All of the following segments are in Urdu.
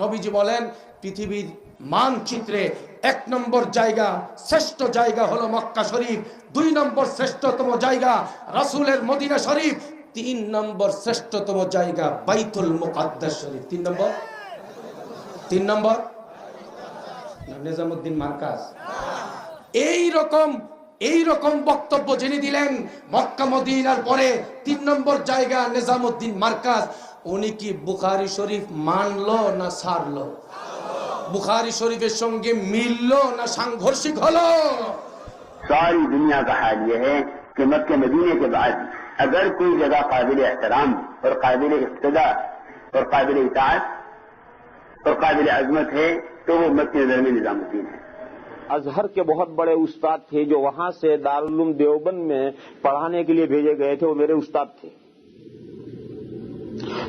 নবীজি বলেন, পৃথিবীর মানচিত্রে এক নম্বর জায়গা, শ্রেষ্ঠ জায়গা হলো মক্কা শরীফ, দুই নম্বর শ্রেষ্ঠতম জায়গা রাসূলের মদিনা শরীফ, তিন নম্বর শ্রেষ্ঠতম জায়গা বাইতুল মুকাদ্দাস শরীফ। তিন নম্বর? তিন নম্বর? নিজামুদ্দিন মার্কাজ। এই রকম এই রকম বক্তব্য জেনে দিলেন মক্কা মদিনার পরে, তিন নম্বর জায়গা নিজামুদ্দিন মার্কাজ। উনি কি বুখারি শরীফ মানলো না সারলো বুখারি শরীফের সঙ্গে মিললো না সাংঘর্ষিক হলো ساری دنیا کا حال یہ ہے کہ مکہ مدینے کے بعد اگر کوئی جگہ قابل احترام اور قابل اقتداء اور قابل اطاعت اور قابل عظمت ہے تو وہ مکہ نظر میں نظام الدین ہے اظہر کے بہت بڑے استاد تھے جو وہاں سے دارالعلوم دیوبند میں پڑھانے کے لیے بھیجے گئے تھے وہ میرے استاد تھے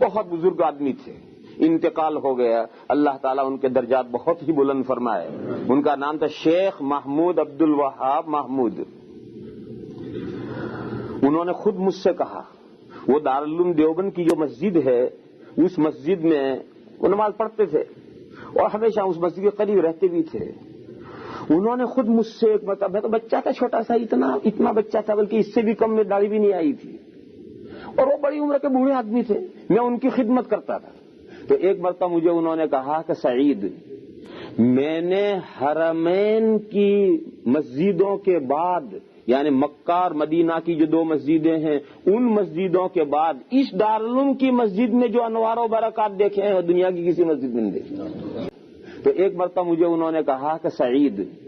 بہت بزرگ آدمی تھے۔ انتقال ہو گیا۔ اللہ تعالیٰ ان کے درجات بہت ہی بلند فرمائے۔ ان کا نام تھا شیخ محمود عبد الوہاب محمود۔ انہوں نے خود مجھ سے کہا، وہ دارالعلوم دیوبند کی جو مسجد ہے، اس مسجد میں وہ نماز پڑھتے تھے اور ہمیشہ اس مسجد کے قریب رہتے بھی تھے۔ انہوں نے خود مجھ سے ایک مطلب مرتبہ میں تو بچہ تھا، چھوٹا سا، اتنا اتنا بچہ تھا، بلکہ اس سے بھی کم میں داڑھی بھی نہیں آئی تھی۔ اور وہ بڑی عمر کے بوڑھے آدمی تھے۔ میں ان کی خدمت کرتا تھا۔ تو ایک مرتبہ مجھے انہوں نے کہا کہ سعید، میں نے حرمین کی مسجدوں کے بعد یعنی مکہ اور مدینہ کی جو دو مسجدیں ہیں، ان مسجدوں کے بعد اس دارالعلوم کی مسجد میں جو انوار و برکات دیکھے ہیں دنیا کی کسی مسجد میں نہیں دیکھے۔ تو ایک مرتبہ مجھے انہوں نے کہا کہ سعید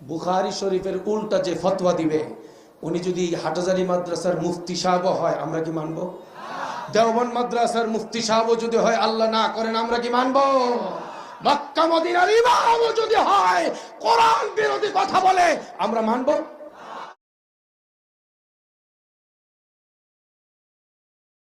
বুখারি শরীফের উল্টা যে ফতোয়া দিবে উনি যদি হাটজারি মাদ্রাসার মুফতি সাহেব হয় আমরা কি মানব দেওবন মাদ্রাসার মুফতি সাহেব যদি হয় আল্লাহ না করেন আমরা কি মানব মক্কা মদিনার ইমাম যদি হয় কোরআন বিরোধী কথা বলে আমরা মানবো?